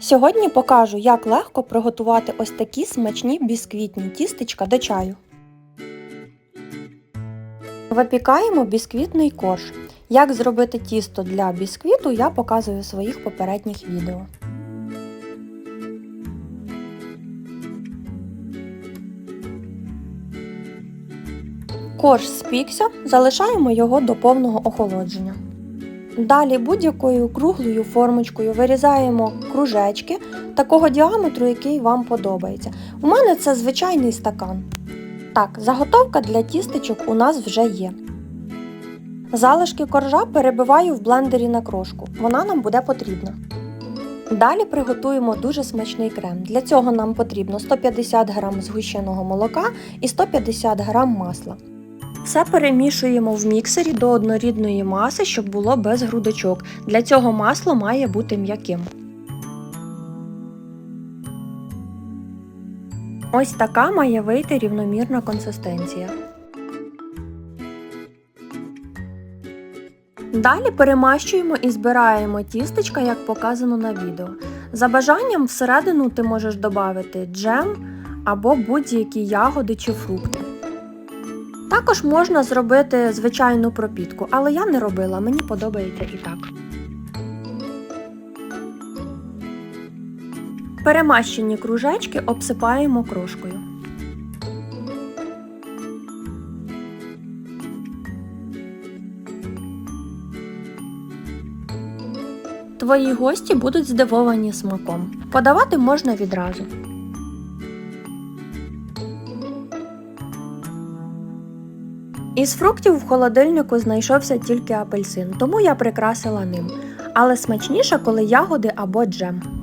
Сьогодні покажу, як легко приготувати ось такі смачні бісквітні тістечка до чаю. Випікаємо бісквітний корж. Як зробити тісто для бісквіту, я показую у своїх попередніх відео. Корж спікся, залишаємо його до повного охолодження. Далі будь-якою круглою формочкою вирізаємо кружечки такого діаметру, який вам подобається. У мене це звичайний стакан. Так, заготовка для тістечок у нас вже є. Залишки коржа перебиваю в блендері на крошку. Вона нам буде потрібна. Далі приготуємо дуже смачний крем. Для цього нам потрібно 150 г згущеного молока і 150 г масла. Все перемішуємо в міксері до однорідної маси, щоб було без грудочок. Для цього масло має бути м'яким. Ось така має вийти рівномірна консистенція. Далі перемащуємо і збираємо тістечка, як показано на відео. За бажанням всередину ти можеш додати джем або будь-які ягоди чи фрукти. Також можна зробити звичайну пропітку, але я не робила, мені подобається і так. Перемащені кружечки обсипаємо крошкою. Твої гості будуть здивовані смаком. Подавати можна відразу. Із фруктів в холодильнику знайшовся тільки апельсин, тому я прикрасила ним. Але смачніше, коли ягоди або джем.